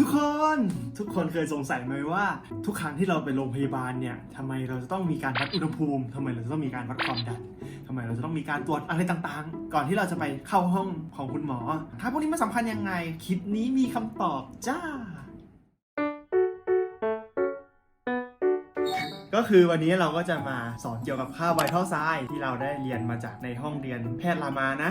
ทุกคนทุกคนเคยสงสัยไหมว่า ทุกครั้งที่เราไปโรงพยาบาลเนี่ยทำไมเราจะต้องมีการวัดอุณหภูมิทำไมเราจะต้องมีการวัดความดันทำไมเราจะต้องมีการตรวจอะไรต่างๆ ก่อนที่เราจะไปเข้าห้องของคุณหมอ ถ้าพวกนี้มันสำคัญยังไง คลิปนี้มีคำตอบจ้า ก็คือวันนี้เราก็จะมาสอนเกี่ยวกับค่าไวท์เท่าไซที่เราได้เรียนมาจากในห้องเรียนแพทย์รามานะ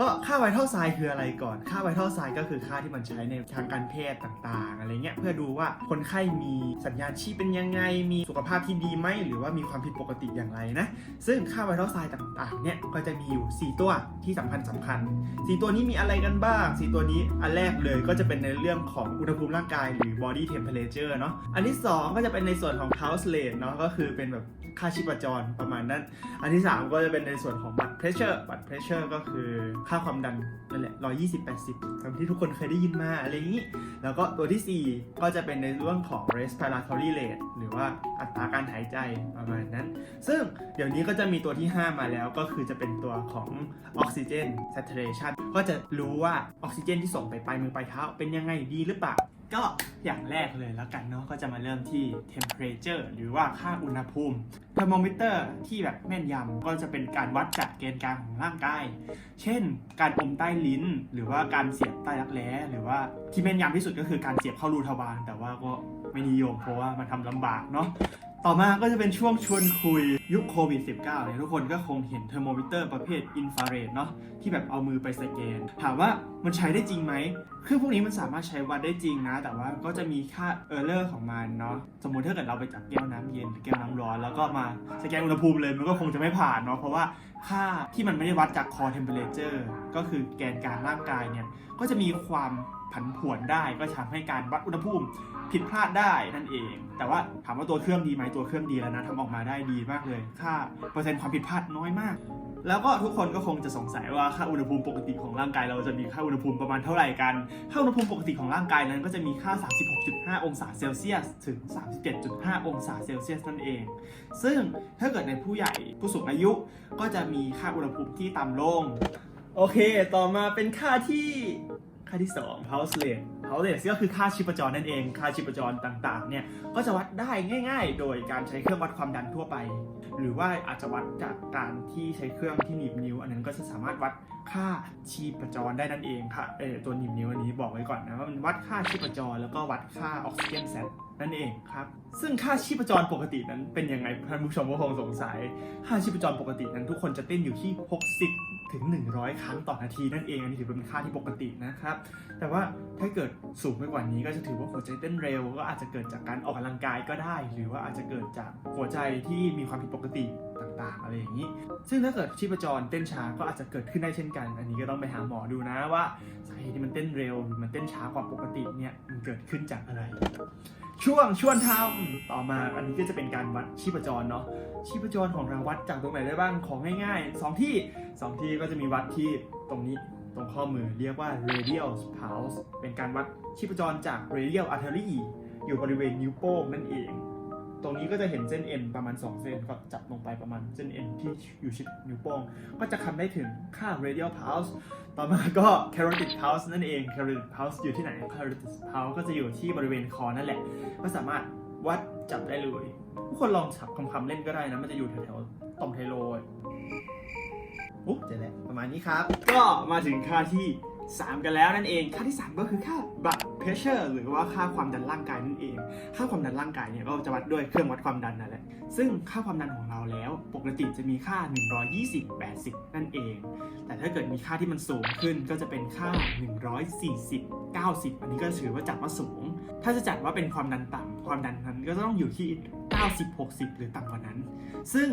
ก็ค่าไวท์เท่าไซน์คืออะไรก่อน ค่าไวท์เท่าไซน์ก็คือค่าที่มันใช้ในทางการแพทย์ต่างๆ อะไรเงี้ย เพื่อดูว่าคนไข้มีสัญญาณชีพเป็นยังไง มีสุขภาพที่ดีไหม หรือว่ามีความผิดปกติอย่างไรนะ ซึ่งค่าไวท์เท่าไซน์ต่างๆ เนี่ย ก็จะมีอยู่ 4 ตัวที่สำคัญสำคัญ 4 ตัวนี้มีอะไรกันบ้าง 4 ตัวนี้อันแรกเลยก็จะเป็นในเรื่องของอุณหภูมิร่างกายหรือ body temperature เนาะ อันที่ 2 ก็จะเป็นในส่วนของ pulse rate เนาะ ก็คือเป็นแบบค่าชีพจรประมาณนั้น อันที่ 3 ก็จะเป็นในส่วนของ blood pressure blood pressure ก็คือค่าความดันนั่นแหละ120 80ตามที่ทุกคนเคยได้ยินมาอะไรอย่างนี้ แล้วก็ตัวทีสี่ 4 ก็จะเป็นในเรื่องของ respiratory rate หรือว่าอัตราการหายใจประมาณนั้น ซึ่งเดี๋ยวนี้ก็จะมีตัวที่ 5 มาแล้วก็คือจะเป็นตัวของออกซิเจน saturation ก็จะรู้ว่าออกซิเจนที่ส่งไปปลายมือปลายเท้าเป็นยังไงดีหรือเปล่า ก็อย่างแรกเลยแล้วกันเนาะก็จะมาเริ่มที่ temperature หรือว่าค่าอุณหภูมิ thermometer ที่แบบแม่นยำก็จะเป็นการวัดจากเกณฑ์กลางของร่างกาย เช่น การอมใต้ลิ้น หรือว่าการเสียบใต้รักแร้หรือว่าที่แม่นยำที่สุดก็คือการเสียบเข้ารูทวารแต่ว่าก็ไม่นิยมเพราะว่ามันทำลำบากเนาะต่อมาก็จะเป็นช่วงชวนคุยยุคโควิด -19 เนี่ยทุกคนก็คงเห็นเทอร์โมมิเตอร์ประเภทอินฟราเรดเนาะที่แบบเอามือไปสแกน ถามว่ามันใช้ได้จริงไหม เครื่องพวกนี้มันสามารถใช้วัดได้จริงนะ แต่ว่าก็จะมีค่าเออร์เลอร์ของมันเนาะ สมมุติถ้าเกิดเราไปจับแก้วน้ำเย็นหรือแก้วน้ำร้อน แล้วก็มาสแกนอุณหภูมิเลยมันก็คงจะไม่ผ่านเนาะ เพราะว่าค่าที่มันไม่ได้วัดจากคอเทมเพลเรเจอร์ก็คือแกนกลางร่างกายเนี่ย ก็จะมีความผันผวนได้ ก็ทำให้การวัดอุณหภูมิผิดพลาดได้นั่นเอง แต่ว่าถามว่าตัวเครื่องดีไหมตัวเครื่องดีแล้วนะทำออกมาได้ดีมากเลย ค่าเปอร์เซ็นต์ความผิดพลาดน้อยมาก แล้วก็ทุกคนก็คงจะสงสัยว่าค่าอุณหภูมิปกติของร่างกายเราจะมีค่าอุณหภูมิประมาณเท่าไหร่กัน ค่าอุณหภูมิปกติของร่างกายนั้นก็จะมีค่า 36.5 องศาเซลเซียสถึง 37.5 องศาเซลเซียสนั่นเอง ซึ่งถ้าเกิดในผู้ใหญ่ผู้สูงอายุก็จะมีค่าอุณหภูมิที่ต่ำลง โอเค ต่อมาเป็นค่าที่ค่าที่2 pulse rate pulse rate ก็คือค่าชีพจรนั่นเอง ค่าชีพจรต่างๆ เนี่ย ก็จะวัดได้ง่าย ๆ โดยการใช้เครื่องวัดความดันทั่วไป หรือว่าอาจจะวัดจากการที่ใช้เครื่องที่หนีบนิ้ว อันนั้นก็จะสามารถวัดค่าชีพจรได้นั่นเองค่ะ เออตัวหนีบนิ้วอันนี้บอกไว้ก่อนนะว่ามันวัดค่าชีพจรแล้วก็วัดค่าออกซิเจนแซตนั่นเองครับ ซึ่งค่าชีพจรปกตินั้นเป็นยังไงท่านผู้ชมก็คงสงสัย ค่าชีพจรปกตินั้นทุกคนจะเต้นอยู่ที่ 60 ถึง 100 ครั้งต่อนาทีนั่นเอง อันนี้ถือเป็นค่าที่ปกตินะครับ แต่ว่าถ้าเกิดสูงไปกว่านี้ก็จะถือว่าหัวใจเต้นเร็ว ก็อาจจะเกิดจากการออกกำลังกายก็ได้ หรือว่าอาจจะเกิดจากหัวใจที่มีความผิดปกติ ต่าง ๆ อะไรอย่างนี้ ซึ่งถ้าเกิดชีพจรเต้นช้าก็อาจจะเกิดขึ้นได้เช่นกัน อันนี้ก็ต้องไปหาหมอดูนะว่าสาเหตุที่มันเต้นเร็วหรือมันเต้นช้ากว่าปกติเนี่ยมันเกิดขึ้นจากอะไร ช่วงชวนทำต่อมาอันนี้ก็จะเป็นการวัดชีพจรเนาะชีพจรของเราวัดจากตรงไหนได้บ้างของง่ายๆสองที่สองที่ก็จะมีวัดที่ตรงนี้ตรงข้อมือเรียกว่า radial pulse เป็นการวัดชีพจรจาก radial artery อยู่บริเวณนิ้วโป้งนั่นเอง ตรงนี้ก็จะเห็นเส้นเอ็นประมาณ 2 เส้นก็จับลงไปประมาณเส้นเอ็นที่อยู่ชิดนิ้วโป้ง ก็จะคำได้ถึงค่า radial pulse ต่อมาก็ carotid pulse นั่นเอง carotid pulse อยู่ที่ไหน carotid pulse ก็จะอยู่ที่บริเวณคอนั่นแหละ ก็สามารถวัดจับได้เลย ทุกคนลองฉับคำๆเล่นก็ได้นะ มันจะอยู่แถวๆต่อมไทโรยด์อุ๊บเจอแล้วประมาณนี้ครับ ก็มาถึงค่าที่ 3 กันแล้วนั่นเอง ค่าที่ 3 ก็คือค่า blood pressure หรือว่าค่าความดันร่างกายนั่นเอง ค่าความดันร่างกายเนี่ยก็จะวัดด้วยเครื่องวัดความดันนั่นแหละ ซึ่งค่าความดันของเราแล้วปกติจะมีค่า 120 80 นั่นเอง แต่ถ้าเกิดมีค่าที่มันสูงขึ้นก็จะเป็นค่า 140 90 อันนี้ก็ถือว่าจัดว่าสูง ถ้าจะจัดว่าเป็นความดันต่ำความดันนั้นก็ต้องอยู่ที่ 90 60 หรือต่ำกว่านั้น ซึ่ง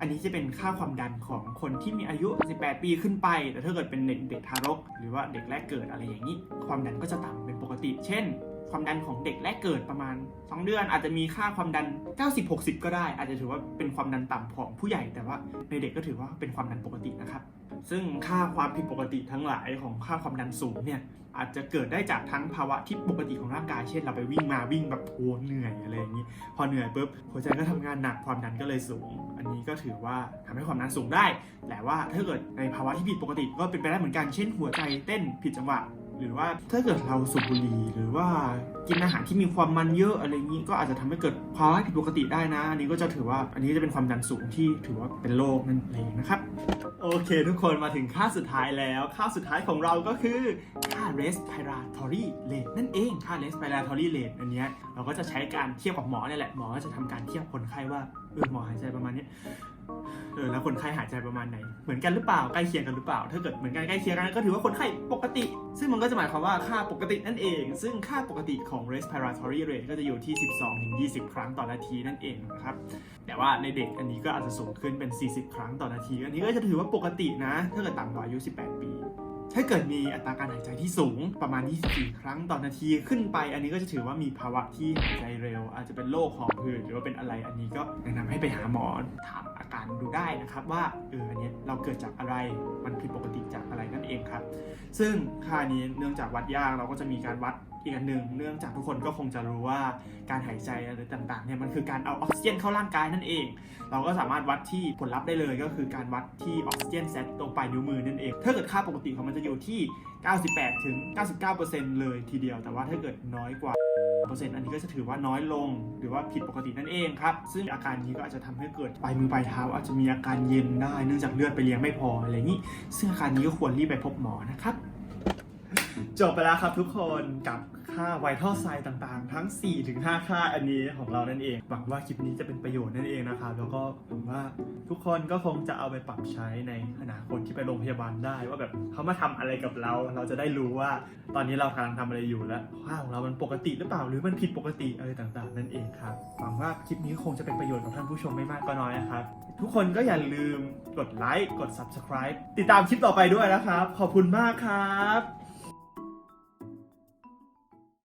อันนี้จะเป็นค่าความดันของคนที่มีอายุ 18 ปีขึ้นไป แต่ถ้าเกิดเป็นเด็กเด็กทารก หรือว่าเด็กแรกเกิดอะไรอย่างนี้ ความดันก็จะต่ำเป็นปกติ เช่น ความดันของเด็กแรกเกิดประมาณ 2 เดือน อาจจะมีค่าความดัน 90-60 ก็ได้ อาจจะถือว่าเป็นความดันต่ำของผู้ใหญ่ แต่ว่าในเด็กก็ถือว่าเป็นความดันปกตินะครับ ซึ่งค่าความผิดปกติทั้งหลายของค่าความดันสูงเนี่ยอาจจะเกิดได้จากทั้งภาวะที่ปกติของร่างกาย เช่นเราไปวิ่งมาวิ่งแบบโอ้เหนื่อยอะไรอย่างนี้ พอเหนื่อยปุ๊บหัวใจก็ทำงานหนักความดันก็เลยสูง อันนี้ก็ถือว่าทำให้ความดันสูงได้ แต่ว่าถ้าเกิดในภาวะที่ผิดปกติก็เป็นไปได้เหมือนกัน เช่นหัวใจเต้นผิดจังหวะ หรือว่าถ้าเกิดเราสูบบุหรี่หรือว่ากินอาหารที่มีความมันเยอะอะไรอย่างนี้ก็อาจจะทำให้เกิดภาวะผิดปกติได้นะ อันนี้ก็จะถือว่าอันนี้จะเป็นความดันสูงที่ถือว่าเป็นโรคนั่นเองนะครับ โอเค ทุกคนมาถึงค่าสุดท้ายแล้ว ค่าสุดท้ายของเราก็คือค่า respiratory rate นั่นเองค่า respiratory rate อันนี้เราก็จะใช้การเทียบกับหมอเนี่ยแหละหมอก็จะทำการเทียบคนไข้ว่า เออหมอหายใจประมาณนี้เออแล้วคนไข้หายใจประมาณไหน เหมือนกันหรือเปล่าใกล้เคียงกันหรือเปล่า ถ้าเกิดเหมือนกันใกล้เคียงกันก็ถือว่าคนไข้ปกติ ซึ่งมันก็จะหมายความว่าค่าปกตินั่นเอง ซึ่งค่าปกติของ respiratory rate ก็จะอยู่ที่ 12-20 ครั้งต่อนาทีนั่นเองนะครับแต่ว่าในเด็กอันนี้ก็อาจจะสูงขึ้นเป็น 40 ครั้งต่อนาที อันนี้ก็จะถือว่าปกตินะ ถ้าเกิดต่ำกว่าอายุ 18 ปี ถ้าเกิดมีอัตราการหายใจที่สูงประมาณ 24 ครั้งต่อนาทีขึ้นไป อันนี้ก็จะถือว่ามีภาวะที่หายใจเร็ว อาจจะเป็นโรคหอบหืดหรือว่าเป็นอะไรอันนี้ก็แนะนำให้ไปหาหมอถามอาการดูได้นะครับว่าเอออันนี้เราเกิดจากอะไรมันผิดปกติจากอะไรนั่นเองครับ ซึ่งค่านี้เนื่องจากวัดยากเราก็จะมีการวัด อีกอันหนึ่งเนื่องจากทุกคนก็คงจะรู้ว่าการหายใจอะไรต่างๆเนี่ยมันคือการเอาออกซิเจนเข้าร่างกายนั่นเอง เราก็สามารถวัดที่ผลลัพธ์ได้เลยก็คือการวัดที่ออกซิเจนเซตตรงปลายนิ้วมือนั่นเอง ถ้าเกิดค่าปกติของมันจะอยู่ที่ 98ถึง99%เลยทีเดียว แต่ว่าถ้าเกิดน้อยกว่าเปอร์เซ็นต์อันนี้ก็จะถือว่าน้อยลง หรือว่าผิดปกตินั่นเองครับ ซึ่งอาการนี้ก็อาจจะทำให้เกิดปลายมือปลายเท้า อาจจะมีอาการเย็นได้เนื่องจากเลือดไปเลี้ยงไม่พออะไรนี้ ซึ่งอาการนี้ก็ควรรีบไปพบหมอนะครับ จบไปแล้วครับทุกคนกับค่าไวทัลไซต่างๆ ทั้ง 4-5 ค่าอันนี้ของเรานั่นเอง หวังว่าคลิปนี้จะเป็นประโยชน์นั่นเองนะครับ แล้วก็หวังว่าทุกคนก็คงจะเอาไปปรับใช้ในอนาคตที่ไปโรงพยาบาลได้ ว่าแบบเขามาทำอะไรกับเรา เราจะได้รู้ว่าตอนนี้เรากำลังทำอะไรอยู่และค่าของเรามันปกติหรือเปล่าหรือมันผิดปกติอะไรต่างๆ นั่นเองครับหวังว่าคลิปนี้คงจะเป็นประโยชน์กับท่านผู้ชมไม่มากก็น้อยนะครับทุกคนก็อย่าลืมกดไลค์กด subscribe ติดตามคลิปต่อไปด้วยนะครับ ขอบคุณมากครับ